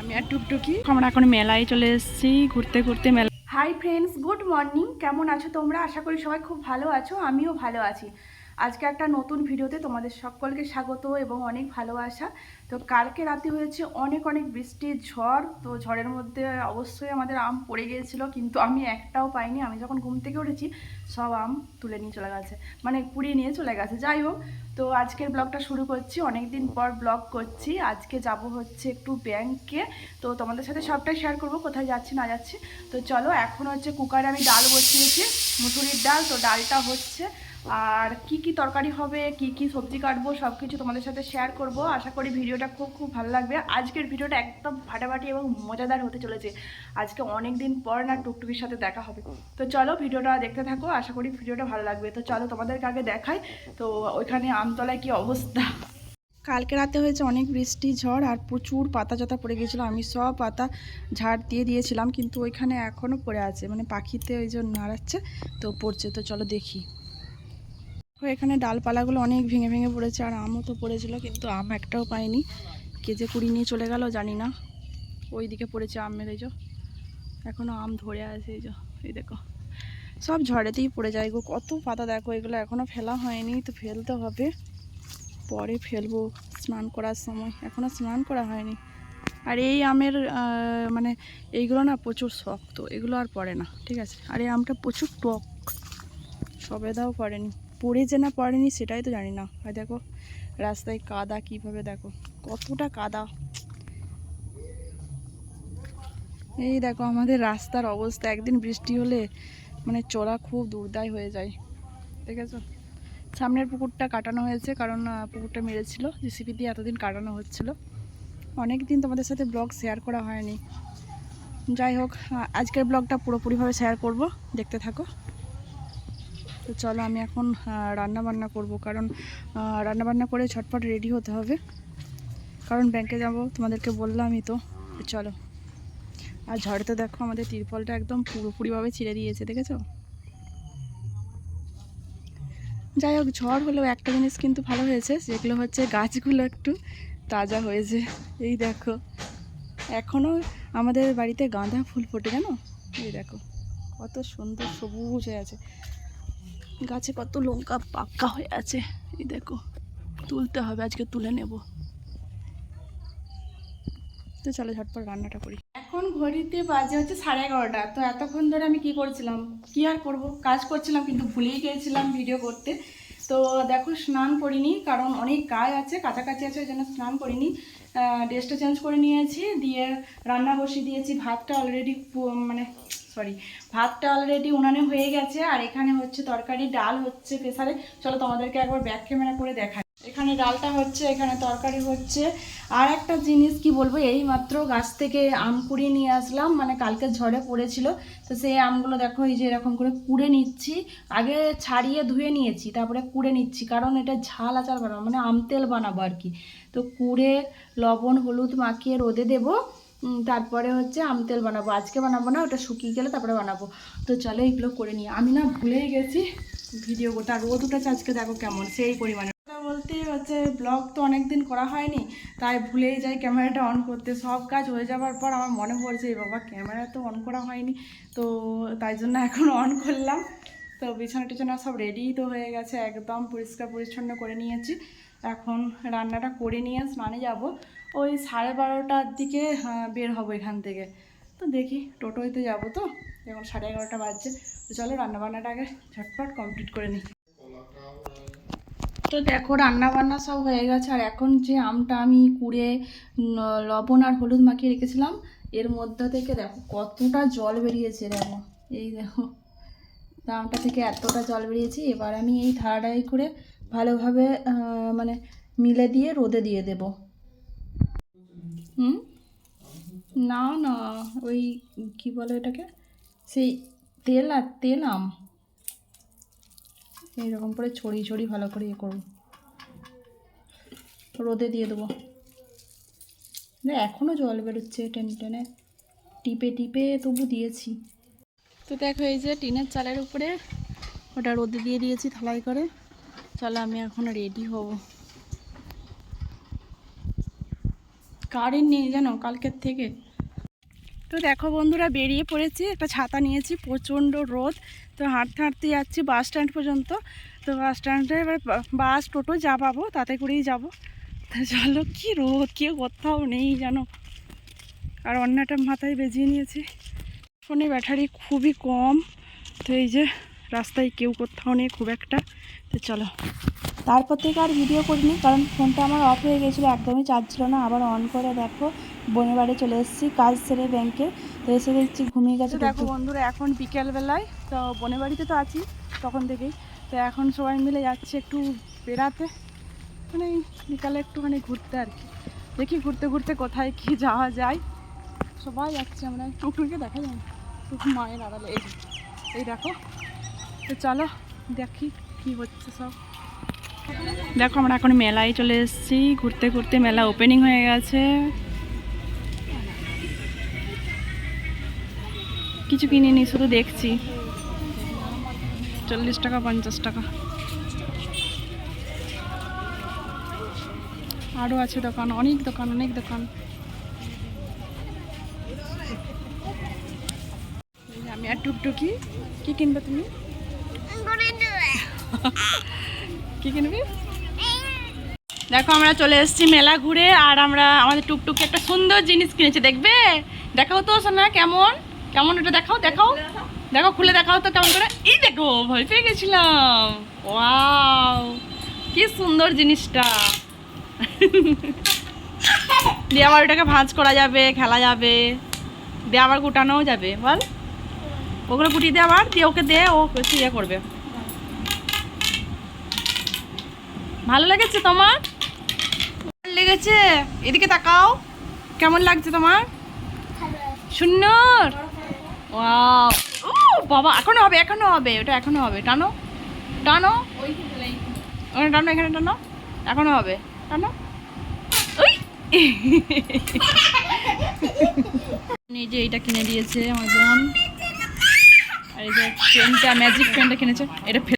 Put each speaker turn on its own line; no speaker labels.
আমি আর টুকটুকি। আমরা এখন মেলায় চলে এসেছি, ঘুরতে ঘুরতে মেলা হাই ফ্রেন্ডস গুড মর্নিং কেমন আছো তোমরা? আশা করি সবাই খুব ভালো আছো, আমিও ভালো আছি। আজকে একটা নতুন ভিডিওতে তোমাদের সকলকে স্বাগত এবং অনেক ভালোবাসা। তো কালকে রাতে হয়েছে অনেক অনেক বৃষ্টির ঝড়, তো ঝড়ের মধ্যে অবশ্যই আমাদের আম পড়ে গিয়েছিল, কিন্তু আমি একটাও পাইনি। আমি যখন ঘুম থেকে উঠেছি, সব আম তুলে নিয়ে চলে গেছে মানে কুড়িয়ে নিয়ে চলে গেছে। যাই হোক, তো আজকের ব্লগটা শুরু করছি অনেক দিন পর ব্লগ করছি। আজকে যাব হচ্ছে একটু ব্যাংকে তো তোমাদের সাথে সবটাই শেয়ার করব, কোথায় যাচ্ছি, না যাচ্ছি। তো চলো, এখন হচ্ছে কুকারে আমি ডাল বসিয়েছি, মুসুরির ডাল, তো ডালটা হচ্ছে আর কি কি তরকারি হবে, কি কি সবজি কাটবো সব কিছু তোমাদের সাথে শেয়ার করব। আশা করি ভিডিওটা খুব খুব ভালো লাগবে। আজকের ভিডিওটা একদম ফাটাফাটি এবং মজাদার হতে চলেছে। আজকে অনেক দিন পর না টুকটুকির সাথে দেখা হবে। তো চলো ভিডিওটা দেখতে থাকো, আশা করি ভিডিওটা ভালো লাগবে। তো চলো তোমাদেরকে আগে দেখাই, তো ওইখানে আমতলায় কি অবস্থা? কালকে রাতে হয়েছে অনেক বৃষ্টি, ঝড় আর প্রচুর পাতা চাতা পড়ে গিয়েছিল। আমি সব পাতা ঝাড় দিয়ে দিয়েছিলাম, কিন্তু ওইখানে এখনও পড়ে আছে। মানে পাখিতে ওই জন্য নাড়াচ্ছে, তো পড়ছে। তো চলো দেখি। এখানে ডালপালাগুলো অনেক ভেঙে ভেঙে পড়েছে আর আমও তো পড়েছিল, কিন্তু আম একটাও পাইনি। কে যে কুড়ি নিয়ে চলে গেল জানি না। ওই দিকে পড়েছে আমের যে। এখনও আম ধরে আছে, এই যে। এই দেখো। সব ঝড়েতেই পড়ে যায় গো। কত পাতা দেখো, এগুলো এখনও ফেলা হয়নি, তো ফেলতে হবে। পরে ফেলব স্নান করার সময়। এখনও স্নান করা হয়নি। আর এই আমের মানে এইগুলো না প্রচুর শক্ত, এগুলো আর পড়ে না, ঠিক আছে? আর এই আমটা প্রচুর টক। সবেদাও পড়েনি। পড়ে যে না পড়েনি সেটাই তো জানি না। আর দেখো, রাস্তায় কাদা কীভাবে দেখো, কতটা কাদা। এই দেখো, আমাদের রাস্তার অবস্থা, একদিন বৃষ্টি হলে মানে চলা খুব দুর্দায় হয়ে যায়। দেখেছ? সামনের পুকুরটা কাটানো হয়েছে, কারণ পুকুরটা মেরেছিল জিসিপি দিয়ে এতদিন কাটানো হচ্ছিল। অনেক দিন তোমাদের সাথে ব্লগ শেয়ার করা হয়নি। যাই হোক আজকের ব্লগটা পুরোপুরিভাবে শেয়ার করব, দেখতে থাকো। তো চলো আমি এখন রান্না বান্না করব। কারণ রান্না বান্না করে ছটপট রেডি হতে হবে। কারণ ব্যাংকে যাব, তোমাদেরকে বললামই তো। চলো। আর ঝড়ে তো দেখো আমাদের তিরপলটা একদম পুরোপুরিভাবে ছিঁড়ে দিয়েছে, দেখেছ? যাই হোক, ঝড় হলেও একটা জিনিস কিন্তু ভালো হয়েছে, যেগুলো হচ্ছে গাছগুলো একটু তাজা হয়েছে। এই দেখো। এখনও আমাদের বাড়িতে গাঁদা ফুল ফোটে, জানো? এই দেখো। কত সুন্দর সবুজ হয়ে আছে। গাছে কত লঙ্কা পাক্কা হয়ে আছে। এই দেখো, তুলতে হবে, আজকে তুলে নেব। তো চলো ঝটপট রান্নাটা করি। এখন ঘড়িতে বাজে হচ্ছে সাড়ে এগারোটা, তো এতক্ষণ ধরে আমি কি করছিলাম? কি আর করব? কাজ করছিলাম, কিন্তু ভুলেই গিয়েছিলাম ভিডিও করতে। তো দেখো, স্নান করিনি, কারণ অনেক কাজ আছে, কাছাকাছি আছে, ওই জন্য স্নান করিনি। ড্রেসটা চেঞ্জ করে নিয়েছি, দিয়ে রান্না বসিয়ে দিয়েছি, ভাতটা অলরেডি মানে সরি ভাতটা অলরেডি উনানে হয়ে গেছে আর এখানে হচ্ছে তরকারি ডাল হচ্ছে প্রেসারে। চলো তোমাদেরকে একবার ব্যাক ক্যামেরা করে দেখাই। এখানে ডালটা হচ্ছে, এখানে তরকারি হচ্ছে। আর একটা জিনিস কি বলব, এই মাত্র গাছ থেকে আম কুড়িয়ে নিয়ে আসলাম মানে কালকে ঝড়ে পড়েছিল। তো সেই আমগুলো দেখো, এই যে এরকম করে কুড়ে নিচ্ছি। আগে ছাড়িয়ে ধুয়ে নিয়েছি, তারপরে কুড়ে নিচ্ছি, কারণ এটা ঝাল আচার বানাবো মানে আম তেল বানাবো আর কি। তো কুড়ে, লবণ, হলুদ মাখিয়ে রোদে দেবো। তারপরে হচ্ছে আম তেল বানাবো। আজকে বানাবো না, ওটা শুকিয়ে গেলে তারপরে বানাবো। তো চলো এইগুলো করে নিই। আমি না ভুলেই গেছি ভিডিও করতে রোদ উঠেছে আজকে, দেখো কেমন, সেই পরিমাণে। বলতে হচ্ছে ব্লগ তো অনেক দিন করা হয়নি, তাই ভুলেই যাই ক্যামেরাটা অন করতে। সব কাজ হয়ে যাওয়ার পর আমার মনে পড়ছে, "এ বাবা ক্যামেরা তো অন করা হয়নি। তো তাই জন্য এখন অন করলাম। তো বিছানা টিছানা সব রেডি তো হয়ে গেছে, একদম পরিষ্কার পরিচ্ছন্ন করে নিয়েছি। এখন রান্নাটা করে নিয়ে স্নানে যাব। ওই সাড়ে বারোটার দিকে বের হব এখান থেকে। তো দেখি, টোটোতে যাব তো? এখন সাড়ে এগারোটা বাজছে। তো চলো রান্নাবান্নাটা আগে ঝটপট কমপ্লিট করে নিই। তো দেখো রান্না বান্না সব হয়ে গেছে। আর এখন যে আমটা আমি কুড়ে লবণ আর হলুদ মাখিয়ে রেখেছিলাম, এর মধ্যে থেকে দেখো কতটা জল বেরিয়েছে, দেখো। এই দেখো। তা থেকে এতটা জল বেরিয়েছে? এবার আমি এই থাড়াই করে ভালোভাবে মানে মিলে দিয়ে রোদে দিয়ে দেব। হুম? না না, ওই কি বলে এটাকে? সেই তেল আর তেল আম। এইরকম করে ছড়িয়ে ছড়িয়ে ভালো করে ইয়ে করব। রোদে দিয়ে দেবো। এখনও জল বেরোচ্ছে টেনে টেনে। টিপে টিপে তবু দিয়েছি। তো দেখো এই যে টিনের চালের উপরে ওটা রোদে দিয়ে দিয়েছি থালাই করে। চলো আমি এখন রেডি হব। কারেন্ট নেই জানো কালকের থেকে। তো দেখো বন্ধুরা বেরিয়ে পড়েছি, একটা ছাতা নিয়েছি, প্রচণ্ড রোদ। তো হাঁটতে হাঁটতে যাচ্ছি বাস স্ট্যান্ড পর্যন্ত। তো বাস স্ট্যান্ডে এবার বাস টোটো যা পাবো তাতে করেই যাব। তো চলো কী রোদ, কেউ কোথাও নেই জানো। আর অন্যটা মাথায় বেজিয়ে নিয়েছি। ফোনে ব্যাটারি খুবই কম। তো এই যে রাস্তায় কেউ কোথাও নেই খুব একটা। তো চলো। তারপর থেকে আর ভিডিও করিনি কারণ ফোনটা আমার অফ হয়ে গেছিল একদমই চার্জ ছিল না। আবার অন করে দেখো বোনের বাড়ি চলে এসেছি কাজ সেরে ব্যাংকে তো এসে দেখছি ঘুমিয়ে গেছে দেখো বন্ধুরা এখন বিকেলবেলায় তো বোনের বাড়িতে তো আছি তখন থেকেই। তো এখন সবাই মিলে যাচ্ছে একটু বেড়াতে। মানে বিকালে একটুখানি ঘুরতে আর কি। দেখি ঘুরতে ঘুরতে কোথায় কি যাওয়া যায়। সবাই যাচ্ছে আমরা টুকটুকে দেখা যায় মায়ের আড়ালে। এই এই দেখো। তো চলো দেখি কি হচ্ছে সব। দেখো, আমরা এখন মেলায় চলে এসেছি। ঘুরতে ঘুরতে মেলা ওপেনিং হয়ে গেছে। কিছু কিনিনি শুধু দেখছি। চল্লিশ টাকা, পঞ্চাশ টাকা। আরও আছে দোকান, অনেক দোকান অনেক দোকান এই যে আমি আর টুকটুকি। কি কিনবে তুমি? কি কিনবি? দেখো আমরা চলে এসেছি মেলা ঘুরে আর আমরা আমাদের টুকটুকি একটা সুন্দর জিনিস কিনেছি দেখবে? দেখাও তো সোনা কেমন? কেমন ওটা দেখাও দেখাও। দেখো খুলে দেখাও তো কেমন করে। এই দেখো ভয় পেয়ে গেছিলাম। ওয়াও কি সুন্দর জিনিসটা। দিয়ে আবার ওটাকে ভাঁজ করা যাবে খেলা যাবে। দিয়ে আবার গুটানোও যাবে বল। ওগুলো গুটিয়ে দিয়ে আবার, দিয়ে ওকে দে, ও ইয়ে করবে। ভালো লেগেছে তোমার? লেগেছে? এদিকে তাকাও। কেমন লাগছে তোমার? সুন্দর। ও বাবা, এখনও হবে এখনও হবে, ওটা এখনও হবে। টানো টানো। ওখানে টানো, এখানে টানো। এখনও হবে। টানো। যে এইটা কিনে দিয়েছে আমার বোন এই যে পেনটা ম্যাজিক পেনটা কিনেছে এটা